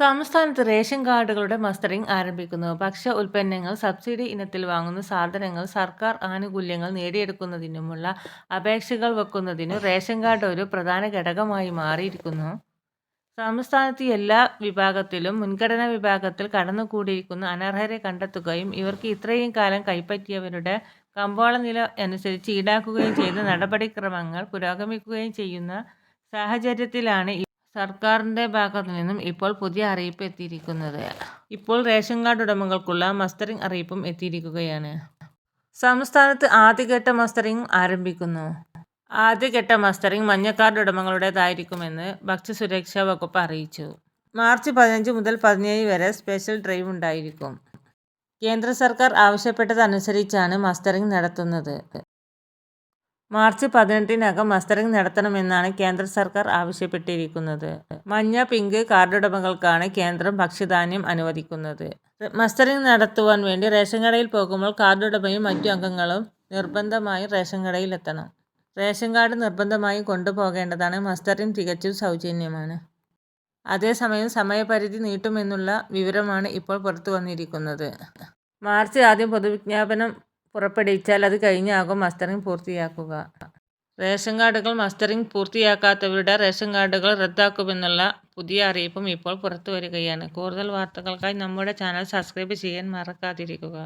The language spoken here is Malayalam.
സംസ്ഥാനത്ത് റേഷൻ കാർഡുകളുടെ മസ്റ്ററിംഗ് ആരംഭിക്കുന്നു. ഭക്ഷ്യ ഉൽപ്പന്നങ്ങൾ, സബ്സിഡി ഇനത്തിൽ വാങ്ങുന്ന സാധനങ്ങൾ, സർക്കാർ ആനുകൂല്യങ്ങൾ നേടിയെടുക്കുന്നതിനുമുള്ള അപേക്ഷകൾ വെക്കുന്നതിനും റേഷൻ കാർഡ് ഒരു പ്രധാന ഘടകമായി മാറിയിരിക്കുന്നു. സംസ്ഥാനത്ത് എല്ലാ വിഭാഗത്തിലും മുൻഗണനാ വിഭാഗത്തിൽ കടന്നുകൂടിയിരിക്കുന്ന അനർഹരെ കണ്ടെത്തുകയും ഇവർക്ക് ഇത്രയും കാലം കൈപ്പറ്റിയവരുടെ കമ്പോള നില അനുസരിച്ച് ഈടാക്കുകയും ചെയ്ത നടപടിക്രമങ്ങൾ പുരോഗമിക്കുകയും ചെയ്യുന്ന സാഹചര്യത്തിലാണ് സർക്കാരിന്റെ ഭാഗത്തുനിന്നും ഇപ്പോൾ പുതിയ അറിയിപ്പ് എത്തിയിരിക്കുന്നത്. ഇപ്പോൾ റേഷൻ കാർഡ് ഉടമകൾക്കുള്ള മസ്റ്ററിംഗ് അറിയിപ്പും എത്തിയിരിക്കുകയാണ്. സംസ്ഥാനത്ത് ആദ്യഘട്ട മസ്റ്ററിംഗ് ആരംഭിക്കുന്നു. ആദ്യഘട്ട മസ്റ്ററിംഗ് മഞ്ഞക്കാർഡ് ഉടമകളുടേതായിരിക്കുമെന്ന് ഭക്ഷ്യസുരക്ഷാ വകുപ്പ് അറിയിച്ചു. മാർച്ച് പതിനഞ്ച് മുതൽ പതിനേഴ് വരെ സ്പെഷ്യൽ ഡ്രൈവ് ഉണ്ടായിരിക്കും. കേന്ദ്ര സർക്കാർ ആവശ്യപ്പെട്ടതനുസരിച്ചാണ് മസ്റ്ററിംഗ് നടത്തുന്നത്. മാർച്ച് പതിനെട്ടിനകം മസ്റ്ററിംഗ് നടത്തണമെന്നാണ് കേന്ദ്ര സർക്കാർ ആവശ്യപ്പെട്ടിരിക്കുന്നത്. മഞ്ഞ, പിങ്ക് കാർഡുടമകൾക്കാണ് കേന്ദ്രം ഭക്ഷ്യധാന്യം അനുവദിക്കുന്നത്. മസ്റ്ററിംഗ് നടത്തുവാൻ വേണ്ടി റേഷൻ കടയിൽ പോകുമ്പോൾ കാർഡുടമയും മറ്റു അംഗങ്ങളും നിർബന്ധമായും റേഷൻ കടയിലെത്തണം. റേഷൻ കാർഡ് നിർബന്ധമായും കൊണ്ടുപോകേണ്ടതാണ്. മസ്റ്ററിംഗ് തികച്ചും സൗജന്യമാണ്. അതേസമയം സമയപരിധി നീട്ടുമെന്നുള്ള വിവരമാണ് ഇപ്പോൾ പുറത്തു വന്നിരിക്കുന്നത് മാർച്ച് ആദ്യം പൊതുവിജ്ഞാപനം പുറപ്പെടുവിച്ചാൽ അത് കഴിഞ്ഞാകും മസ്റ്ററിംഗ് പൂർത്തിയാക്കുക. റേഷൻ കാർഡുകൾ മസ്റ്ററിംഗ് പൂർത്തിയാക്കാത്തവരുടെ റേഷൻ കാർഡുകൾ റദ്ദാക്കുമെന്നുള്ള പുതിയ അറിയിപ്പും ഇപ്പോൾ പുറത്തു വരികയാണ് കൂടുതൽ വാർത്തകൾക്കായി നമ്മുടെ ചാനൽ സബ്സ്ക്രൈബ് ചെയ്യാൻ മറക്കാതിരിക്കുക.